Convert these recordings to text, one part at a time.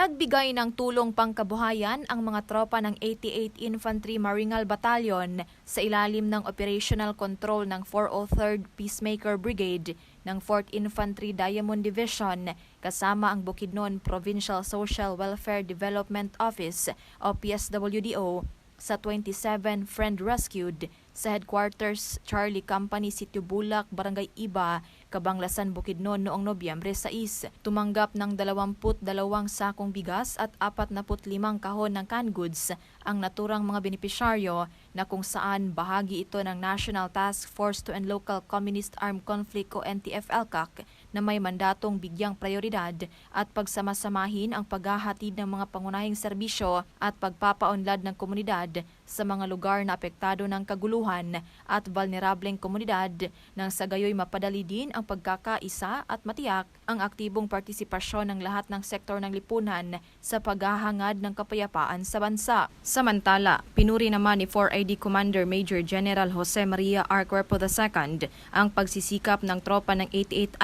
Nagbigay ng tulong pangkabuhayan ang mga tropa ng 88 Infantry Maringal Battalion sa ilalim ng operational control ng 403rd Peacemaker Brigade ng 4th Infantry Diamond Division kasama ang Bukidnon Provincial Social Welfare Development Office o PSWDO sa 27 Friend Rescued sa headquarters Charlie Company Sitio Bulak, Barangay Iba, Kabanglasan, Bukidnon noong Nobyembre 6. Tumanggap ng 22 sakong bigas at 45 kahon ng canned goods ang naturang mga benepisyaryo na kung saan bahagi ito ng National Task Force to End Local Communist Armed Conflict o NTF-ELCAC na may mandatong bigyang prioridad at pagsamasamahin ang paghahatid ng mga pangunahing serbisyo at pagpapaunlad ng komunidad sa mga lugar na apektado ng kaguluhan at vulnerableng komunidad nang sa gayoy mapadali din ang pagkakaisa at matiyak ang aktibong partisipasyon ng lahat ng sektor ng lipunan sa paghahangad ng kapayapaan sa bansa. Samantala, pinuri naman ni 4ID Commander Major General Jose Maria R. Cuerpo II ang pagsisikap ng tropa ng 88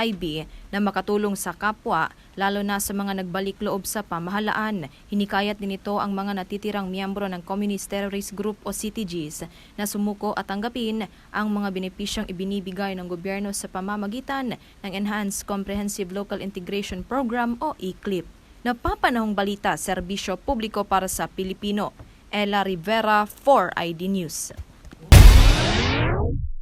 Na makatulong sa kapwa lalo na sa mga nagbalik loob sa pamahalaan. Hinikayat din ito ang mga natitirang miyembro ng Communist Terrorist Group o CTGs na sumuko at tanggapin ang mga benepisyong ibinibigay ng gobyerno sa pamamagitan ng Enhanced Comprehensive Local Integration Program o ECLIP. Napapanahong balita, serbisyo publiko para sa Pilipino. Ella Rivera, 4ID News.